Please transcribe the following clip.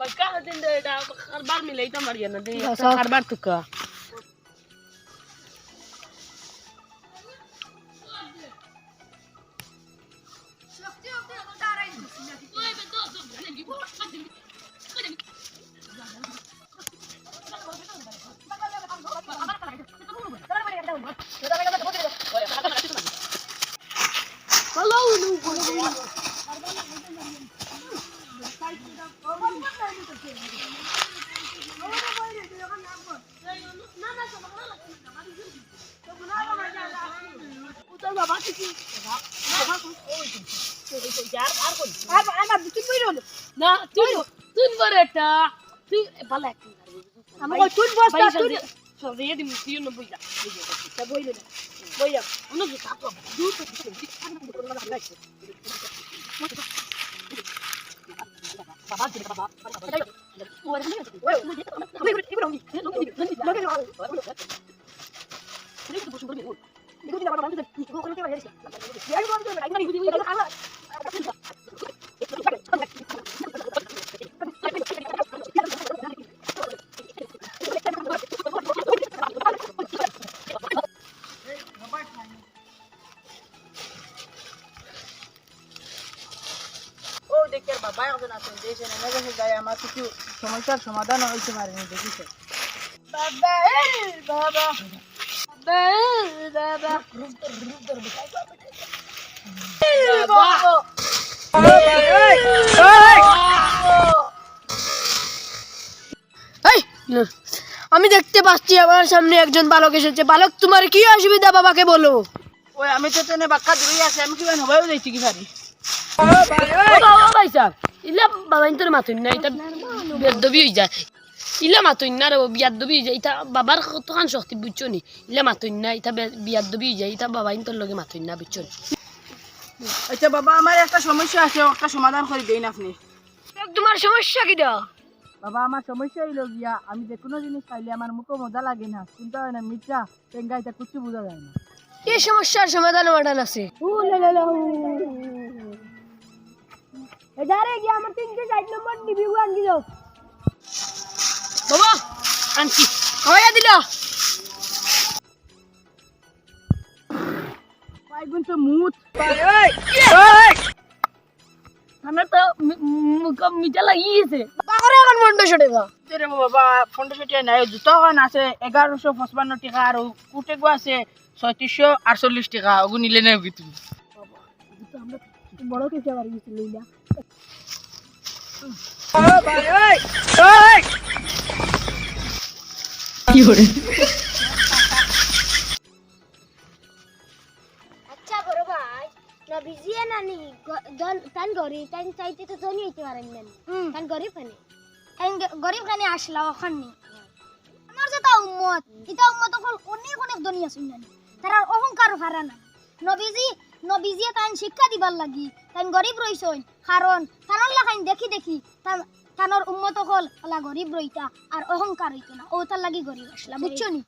বাক্কা দিন দে এটা কারবার মিলে এটা মারিয়া না দে কারবার তুকা না তুই তুই বড়টা তুই ভালো একদিন আমাকে তুই বসতা তুই। সব দিয়ে দিম তুই না বইলা বইলে না বইয়া অন্য কি কাপ দুধ বাবা দিলে বাবা ও দেখে বাবা এখন আছেন দেশে নেমে গেছে যাই, আমার কিছু সমস্যার সমাধান হয়েছে পারেনি, দেখিছে। বাবা বাবা। আমি দেখতে পাচ্ছি আমার সামনে একজন বালক এসেছে। বালক তোমার কি অসুবিধা বাবাকে বলো? ওই আমি তো তেনে বাক্কা দূরে আছে। আমি কীভাবে হবাইও যাইছি কি পারি ভাই সাহেব। ইলা বাবা ইন্তর মাতুন না এটা বেদবি হয়ে যায়। ইলা মাতুন না রে বিয়াদবি হয়ে যায় এটা বাবার কতখান শক্তি বুঝছ নি ইলা মাতুন না এটা বিয়াদবি হয়ে যায় এটা বাবা ইন্তর লগে মাতুন না বুঝছ আচ্ছা বাবা আমার একটা সমস্যা আছে একটা সমাধান করে দেন আপনি। তোমার সমস্যা কি দাও? বাবা আমার সমস্যা হইল গিয়া আমি যে কোনো জিনিস খাইলে আমার মুখে মজা লাগে না চিন্তা হয় না মিঠা টেঙ্গা এটা কিছু বোঝা যায় না। এই সমস্যার সমাধান মাঠান আছে। এদারে গিয়া আমার তিনটে চার নম্বর নিবি আনকি যাও বাবা আনছি। খাওয়াইয়া দিল? পাইগুন তো মুত। আমার তো মুখ মিঠা লাগিয়েছে পাগরে এখন ফন্ড ছটে গা রে বাবা ফন্ড ছটে নাই। জুতো আছে এগারোশো পঁচপান্ন টাকা আর কুটে গো আছে ছয়ত্রিশশো আটচল্লিশ টাকা। ওগু নিলে না ওগি তুমি। বড় গেছিল ইলা আচ্ছা বড় ভাই নবীজিয়া নানি তান গরিব তান চাইতে তো ধনী হইতে পারেন না তান গরিব খানি তান গরিব খানি আসলা ওখানে আমার যেটা উম্মত এটা উম্মত হল অনেক অনেক ধনী আছেন নানি তারা অহংকার হারা না নবীজি নবীজিয়া তান শিক্ষা দিবার লাগি। তান গরিব রইছইন কারণ তানর লাগাইন দেখি দেখি তান তানর উন্মত হল গরিব রইতা আর অহংকার হইতো না ও তার লাগি গরিব আসলা বুঝছ নি